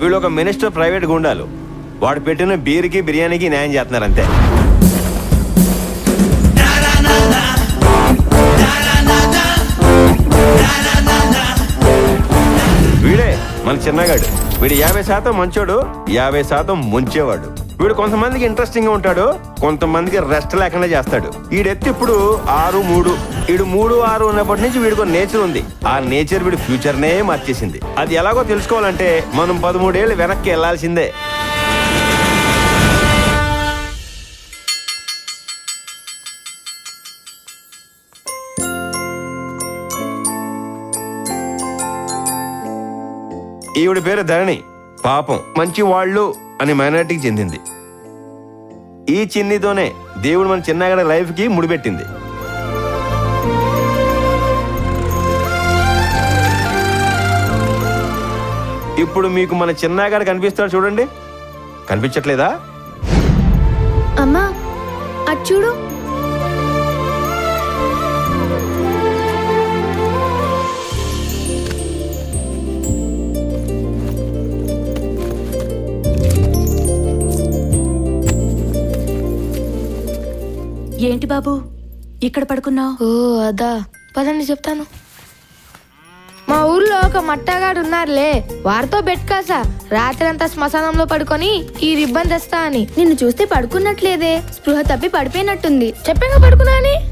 వీళ్ళు ఒక minister private గుండాలు. వాడు పెట్టిన బీర్కి బిర్యానీకి న్యాయం చేస్తున్నారు అంతే వీడే మన చిన్నగాడు. వీడు యాభై శాతం మంచోడు యాభై శాతం ముంచేవాడు. వీడు కొంతమందికి ఇంట్రెస్టింగ్గా ఉంటాడు కొంతమందికి రెస్ట్ లేకుండా చేస్తాడు. వీడెత్తి ఇప్పుడు ఆరు మూడు. వీడు మూడు ఆరు ఉన్నప్పటి నుంచి వీడికి నేచర్ ఉంది. ఆ నేచర్ వీడి ఫ్యూచర్ నే మార్చేసింది. అది ఎలాగో తెలుసుకోవాలంటే మనం పదమూడేళ్ళు వెనక్కి వెళ్ళాల్సిందే ఈవిడ పేరు ధరణి. పాపం. మంచి వాళ్ళు అని మైనార్టీకి చెందింది. ఈ చిన్నితోనే దేవుడు మన చిన్నగడ లైఫ్కి ముడిపెట్టింది. ఇప్పుడు మీకు మన చిన్నగాడు కనిపిస్తాడు చూడండి. కనిపించట్లేదా? అమ్మా అది చూడు. ఏంటి బాబు? ఇక్కడ పడుకున్నావు? ఓ అదా. పదండి చెప్తాను. మా ఊర్లో ఒక మట్టగాడు ఉన్నారులే. వారితో బెట్ కాసా. రాత్రంతా శ్మశానంలో పడుకొని ఈ రిబ్బన్ తెస్తా అని. నిన్ను చూస్తే పడుకున్నట్లేదే. స్పృహ తప్పి పడిపోయినట్టుంది. చెప్పాక పడుకున్నా అని?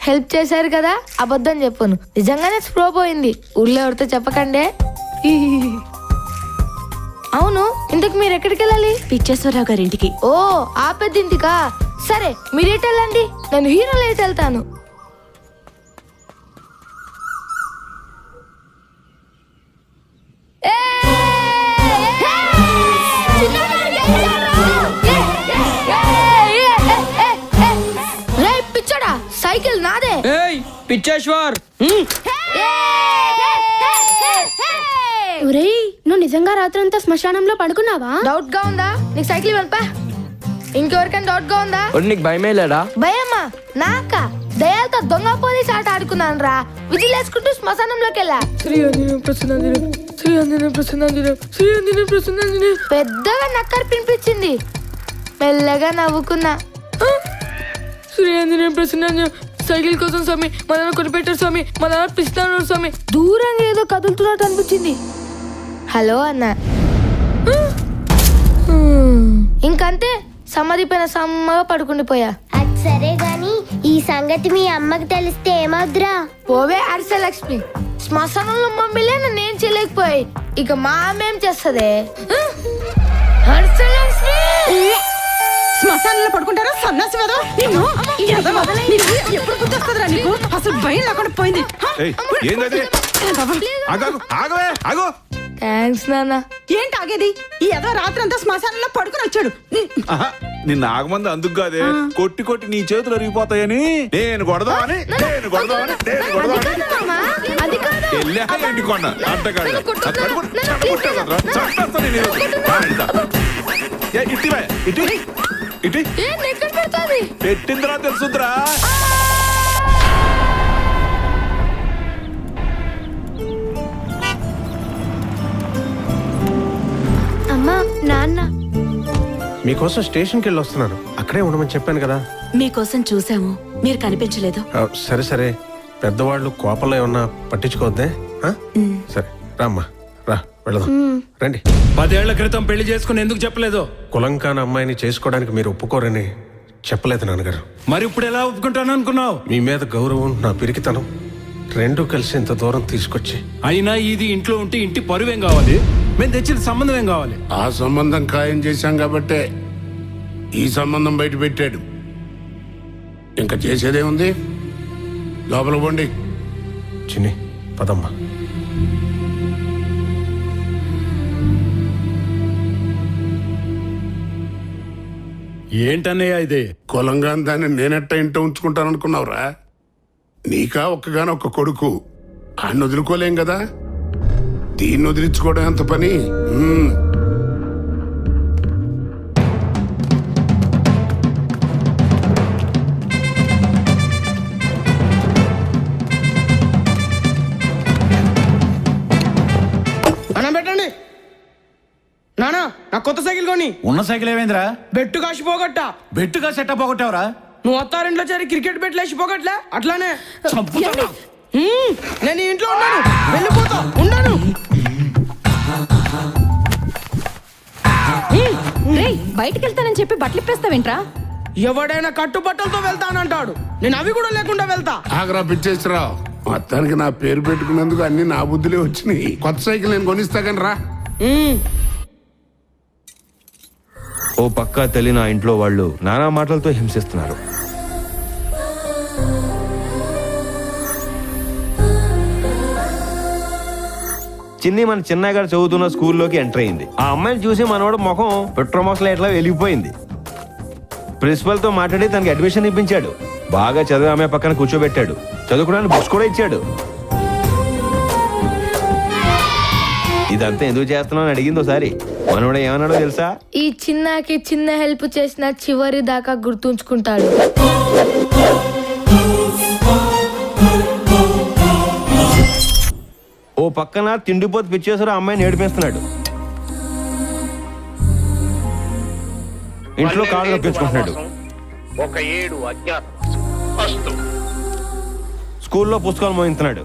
హెల్ప్ చేశారు కదా. అబద్ధం చెప్పను. నిజంగానే స్ప్రో పోయింది. ఊళ్ళో ఎవరితో చెప్పకండే. అవును. ఇంతకు మీరు ఎక్కడికి వెళ్ళాలి పిచ్చేశ్వరరావు గారింటికి. ఓ ఆ పెద్దింటికా సరే మీరు ఎటు వెళ్ళండి నేను హీరో లేట్ వెళ్తాను రే? పిచ్చోడా సైకిల్ నాదే. ఏయ్ పిచ్చేశ్వర్! నువ్వు నిజంగా రాత్రంతా శ్మశానంలో పడుకున్నావా? డౌట్గా ఉందా? నీకు సైకిల్ వెనపా ఇంకెవరికైనా డౌట్గా ఉందా? ఒరి నీకు భయమే? లేడా భయమ్మా నాక? దయాలతో దొంగ పోలీస్ ఆట ఆడుకున్నాను రా. విజిల్ వేసుకుంటూ శ్మశానంలోకి వెళ్ళా. పెద్దగా నక్కర్ పినిపించింది. మెల్లగా నవ్వుకున్నా. శ్రీయాంజనేయ ప్రసన్న సైకిల్ కోసం స్వామి మా నాన్న కొనిపెట్టారు స్వామి మా నాన్న పిస్తాను స్వామి. దూరంగా ఏదో కదులుతున్నట్టు అనిపించింది. హలో అన్న. ఇంకంతే. సమాధి పైన సమ్మగా పడుకుండిపోయా. అది సరే గాని ఈ సంగతి మీ అమ్మకి తెలిస్తే ఏమవుద్రా పోవే హర్షలక్ష్మి. శ్మశానంలో మమ్మీలే నన్ను ఏం చేయలేకపోయాయి. ఇక మా అమ్మ ఏం చేస్తుంది? హర్షలక్ష్మి! శ్మశానంలో పడుకుంటారా? సన్నాసి వేదో నిన్ను ఎదవ. నీకు ఎప్పుడు గుర్తొస్తుందిరా నీకు? అసలు భయం లేకుండా పోయింది. హ? ఏయ్, ఏందది ఎదవ. ఆగు ఆగవే ఆగు. థ్యాంక్స్ నాన్న. ఏంటి ఆగేది? ఈ ఎదో రాత్రి అంతా శ్మశానంలో పడుకుని వచ్చాడు. ఆహా, నిన్న ఆగమంది అందుకు కాదే. కొట్టి కొట్టి నీ చేతులు అరిగిపోతాయని. నేను కొడదామని నేను కొడదామని నేను కొడదామని. మామా, అది కాదు. వెళ్ళా ఏంటి కొన్న అడ్డగాడు చంపేస్తా నేను ఆ, ఇందా. ఏ, ఇట్టివే ఇటు ఇటు ఏంది ఎక్కడ పెడుతుంది? పెట్టిందిరా తెలుసుద్రా మీకోసం స్టేషన్కి వెళ్ళి వస్తున్నాను. అక్కడే ఉండమని చెప్పాను కదా. మీకోసం చూసాము. మీరు కనిపించలేదు. ఆ, సరే సరే. పెద్దవాళ్ళు కోపంలో ఏమన్నా పట్టించుకోవద్దే? ఆ? సరే రామ్మా. రా వెళదాం. రండి. పదేళ్ళ క్రితం పెళ్ళి చేసుకుని ఎందుకు చెప్పలేదు? కులంకాన అమ్మాయిని చేసుకోవడానికి మీరు ఒప్పుకోరని చెప్పలేదు నాన్నగారు. మరి ఇప్పుడు ఎలా ఒప్పుకుంటాను అనుకున్నావు? మీ మీద గౌరవం నా పిరికితనం రెండు కలిసి ఇంత దూరం తీసుకొచ్చి. అయినా ఇది ఇంట్లో ఉంటే ఇంటి పరువేం కావాలి? మేము తెచ్చిన సంబంధం ఏం కావాలి? ఆ సంబంధం ఖాయం చేశాం కాబట్టే ఈ సంబంధం బయట పెట్టాడు. ఇంకా చేసేదేముంది లోపల పోండి. చిన్ని పదమ్మా. ఏంటన్నయ్య ఇది? కులంగా దాన్ని నేనెట్ట ఇంట ఉంచుకుంటాననుకున్నావురా? నీకా ఒక్కగానో ఒక్క కొడుకు. ఆయన వదులుకోలేం కదా? దీన్ని వదిలించుకోవడం ఎంత పని. అన్నం పెట్టండి. నానా నా కొత్త సైకిల్ కొని. ఉన్న సైకిల్ ఏమైందిరా? బెట్టు కాసి పోగొట్టా. బెట్టుగా సెటప్ పోగొట్టావురా? నువ్వు అత్తారింట్లో చేరి క్రికెట్ బెట్లేసి పోగొట్లే? అట్లానే. చంపుతానా? హ్మ్, నేను ఈ ఇంట్లో ఉన్నాను. వెళ్ళిపోతా. ఉన్నాను రేయ్ బయటికి వెళ్తానని చెప్పి బట్టలు ఇప్పేస్తావేంట్రా? ఎవడైనా కట్టుబట్టలతో వెళ్తానంటాడు. నేను అవి కూడా లేకుండా వెళ్తా. ఆగరా పిచ్చేసిరావు మొత్తానికి నా పేరు పెట్టుకున్నందుకు అన్ని నా బుద్ధులే వచ్చినాయి. కొత్త సైకిల్ నేను కొనిస్తా కానీ రా. ఓ పక్క తల్లి నా ఇంట్లో వాళ్ళు నానా మాటలతో హింసిస్తున్నారు. చిన్ని మన చిన్నయ్య గారు చదువుతున్న స్కూల్లోకి ఎంటర్ అయింది. ఆ అమ్మాయిని చూసి మనోడు ముఖం పెట్రోమాక్స్లో ఎట్లా వెలిగిపోయింది ప్రిన్సిపల్తో మాట్లాడి తనకి అడ్మిషన్ ఇప్పించాడు. బాగా చదివి ఆమె పక్కన కూర్చోబెట్టాడు. చదువుకోవడానికి బుక్స్ కూడా ఇచ్చాడు. ఇదంతా ఎందుకు చేస్తున్నావు అని అడిగింది ఒకసారి. మనోడు ఏమన్నాడో తెలుసా? ఈ చిన్నకి చిన్న హెల్ప్ చేసిన చివరి దాకా గుర్తుంచుకుంటాడు. పక్కన తిండిపోతు పిచ్చేసారు అమ్మాయిని ఏడిపిస్తున్నాడు. ఇంట్లో కాళ్ళు నొప్పించుకుంటున్నాడు. ఒక ఏడు అజ్ఞాత. స్కూల్లో పుస్తకాలు మోయించున్నాడు.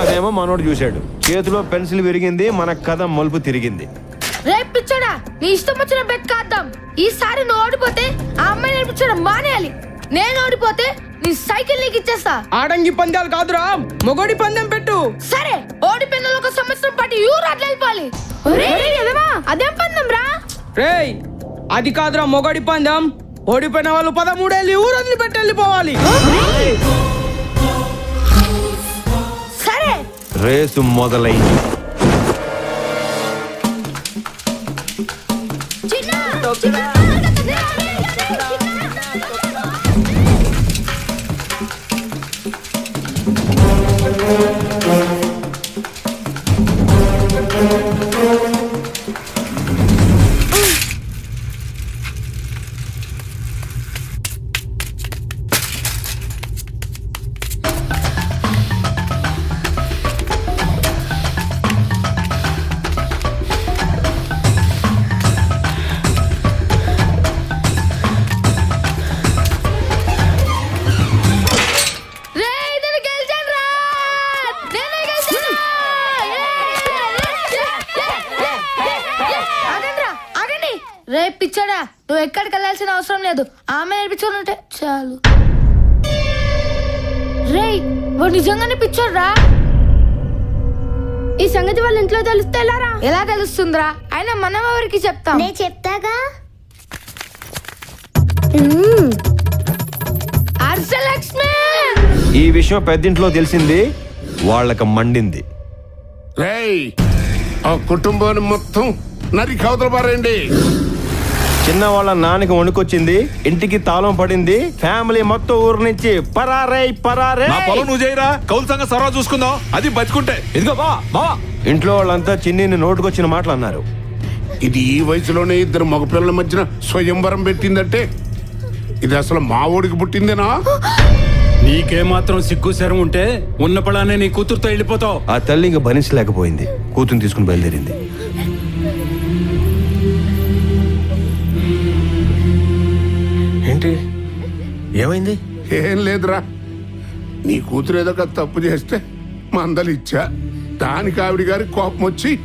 అదేమో మనోడు చూశాడు. చేతిలో పెన్సిల్ విరిగింది మన కథ మలుపు తిరిగింది. రే పిచ్చోడా నీ ఇష్టం వచ్చిన బెట్ కాద్దాం. ఈసారి నువ్వు ఓడిపోతే ఆ అమ్మాయి నేర్పించడం మానేయాలి. నేను ఓడిపోతే నీ సైకిల్ నీకు ఇచ్చేస్తా. ఆడంగి పందాలు కాదురా. మొగోడి పందెం పెట్టు. సరే ఓడిపోయిన ఒక సంవత్సరం పాటు యూరు అట్లా వెళ్ళిపోవాలి అదేం పందెం రా? రేయ్ అది కాదురా మొగోడి పందెం. ఓడిపోయిన వాళ్ళు పదమూడేళ్ళు ఊరు వదిలిపెట్టి వెళ్ళిపోవాలి. సరే. రేసు మొదలైంది. చిన్న చిన్న. రే పిచ్చాడా నువ్వు ఎక్కడికి వెళ్ళాల్సిన అవసరం లేదు. ఆమె నేర్పించుకుంటే చాలు. రేయ్ వాడు నిజంగానే పిచ్చోడు రా. ఈ సంగతి వాళ్ళ ఇంట్లో తెలిస్తే ఎలారా? ఎలా తెలుస్తుందిరా? అయినా మనం ఎవరికి చెప్తాం? నేను చెప్తాగా? హర్షలక్ష్మి! ఈ విషయం పెద్దింట్లో తెలిసింది వాళ్ళకి మండింది. రేయ్ ఆ కుటుంబాన్ని మొత్తం నరి కవతల పారేయండి. చిన్న వాళ్ళ నాన్నకి వణుకొచ్చింది ఇంటికి తాళం పడింది ఫ్యామిలీ మొత్తం ఊరు నుంచి పరారై పరారే. నా పొలం నువ్వు చేయరా? కౌలు సంగ సర్వా చూసుకుందాం. అది బతుకుంటే. ఇదిగో బా బా. ఇంట్లో వాళ్ళంతా చిన్నిని నోటుకొచ్చిన మాటలు అన్నారు ఇది ఈ వయసులోనే ఇద్దరు మగపిల్లల మధ్యన స్వయంవరం పెట్టిందంటే ఇది అసలు మా ఊడికి పుట్టిందేనా? నీకేమాత్రం సిగ్గు శరం ఉంటే ఉన్న పడానే నీ కూతురుతో వెళ్ళిపోతావు. ఆ తల్లి ఇంకా భరించలేకపోయింది. కూతురు తీసుకుని బయలుదేరింది. ఏమైంది? ఏం లేదురా. నీ కూతురు ఏదో ఒక తప్పు చేస్తే మందలు ఇచ్చా. దానికి ఆవిడ గారి కోపం వచ్చి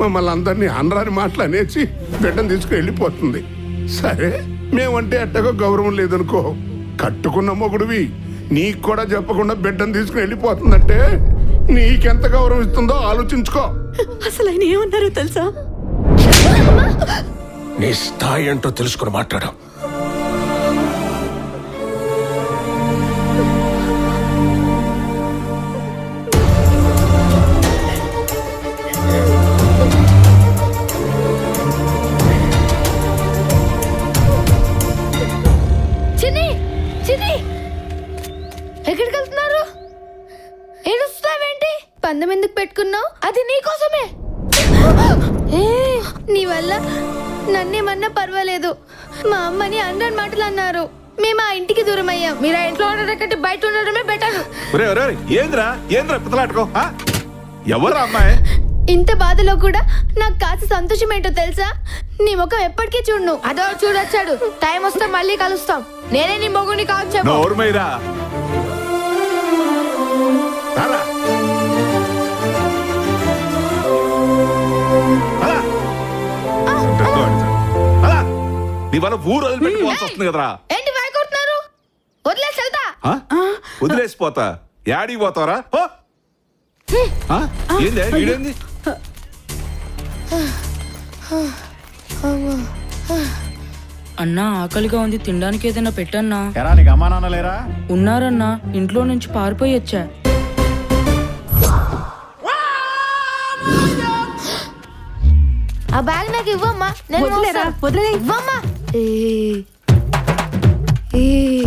మమ్మల్ని అందరినీ అనరాని మాటలు అనేసి బిడ్డను తీసుకుని వెళ్ళిపోతుంది. సరే మేమంటే ఎట్టగో గౌరవం లేదనుకో కట్టుకున్న మొగుడివి నీకు కూడా చెప్పకుండా బిడ్డను తీసుకుని వెళ్ళిపోతుందంటే నీకెంత గౌరవం ఇస్తుందో ఆలోచించుకో. అసలు ఆయన ఏమన్నారో తెలుసా? నీ స్థాయి ఏంటో తెలుసుకుని మాట్లాడు. వల్ల నన్నేమన్నా పర్వాలేదు. మా అమ్మని అందరి మాటలు అన్నారు. మేము ఆ ఇంటికి దూరం అయ్యాం మీరు ఆ ఇంట్లో ఉండడం కంటే బయట ఉండడమే బెటర్ ఒరే ఒరే ఒరే, ఏంద్రా? ఏంద్రా పిత్తలాటుకో ఎవరు అమ్మాయి? ఇంత బాధలో కూడా నాకు కాస్త సంతోషం ఏంటో తెలుసా? నీ ముఖం ఎప్పటికీ చూడను. అదో చూడొచ్చాడు టైం వస్తే మళ్ళీ కలుస్తాం. నేనే నీ మొగుని నోరుమైరా రారా. వల్ల ఊరు వదిలిపెట్టుకోవాల్సి వస్తుంది కదరా. ఏంటి వాడుకుంటున్నారు వదిలేసి వెళ్తా. ఆ? వదిలేసిపోతా. యాడికి పోతావరా? పో. ఆ? ఏంది? వీడేంది అన్నా ఆకలిగా ఉంది తినడానికి ఏదైనా పెట్టన్నా. ఎరా నీకు అమ్మా నాన్న లేరా? ఉన్నారన్నా ఇంట్లో నుంచి పారిపోయి వచ్చా. ఆ బ్యాగ్ నాకు ఇవ్వమ్మా. నేను వదిలేరా? ఇవ్వమ్మా. ఏ. ఏ.